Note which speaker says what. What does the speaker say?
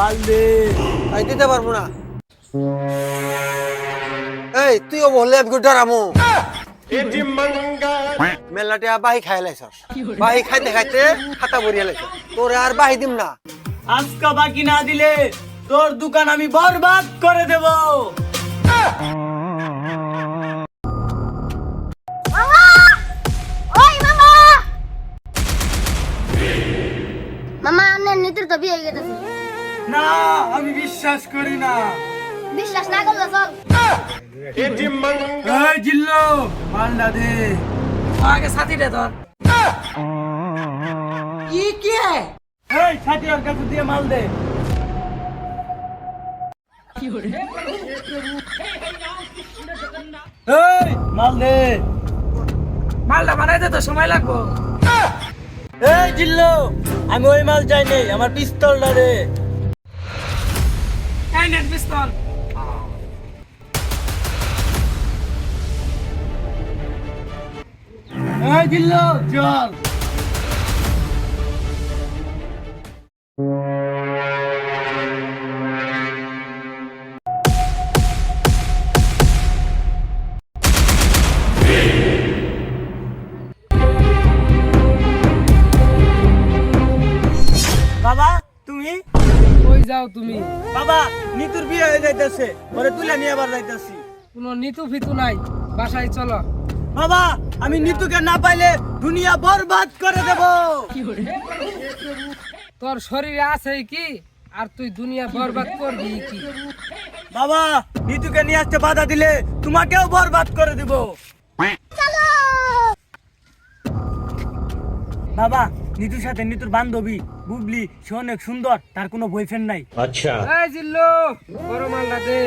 Speaker 1: মাল দে।
Speaker 2: আমি দিতে পারব না। এই তুইও বললে আমি ডরামো মেলাটে বাহি খাই লাইছ। বাহি খাইতে খাইতে খাতা ভরিয়ে লাইছ। তোরে আর বাহি দিম না।
Speaker 1: আজকা বাকি না দিলে তোর দোকান আমি বরবাদ করে দেব।
Speaker 3: মামা! ওই মামা! মামা আপনার নিতুর তো বিয়ে গেছে।
Speaker 1: না আমি বিশ্বাস করি না।
Speaker 3: বিশ্বাস না করলে চল।
Speaker 1: এই জিল্লো মালটা দে।
Speaker 4: আগে সাথীটা ধর। কি কে?
Speaker 1: এই ছাতি ওর কাছে দিয়ে মাল দে। এই মাল দে।
Speaker 4: মালটা বানাইতে তো সময় লাগবো।
Speaker 1: এই জিল্লো আমি ওই মাল চাই নেই আমার পিস্তলটা দে।
Speaker 4: এই নেট পিস্তল
Speaker 1: এই জিল্লো চল বাবা তুমি?
Speaker 4: কই যাও তুমি?
Speaker 1: বাবা নিতুর বিয়ে হয়ে যাইতেছে। ওরে তুলে নিয়ে আবার যাইতেছি।
Speaker 4: কোনো নিতু ফিতু নাই বাসায় চলো।
Speaker 1: বাবা আমি নিতুকে না পাইলে দুনিয়া বরবাদ করে দেব।
Speaker 4: তোর শরীরে আছে কি আর তুই দুনিয়া বরবাদ করবি কি?
Speaker 1: বাবা নিতুকে নিয়ে আসতে বাধা দিলে তোমাকেও বরবাদ করে দেব। বাবা নিতুর সাথে নিতুর বান্ধবী বুবলি সে অনেক সুন্দর তার কোনো বয়ফ্রেন্ড নাই।
Speaker 4: এই জিল্লু বড় মালটা দে।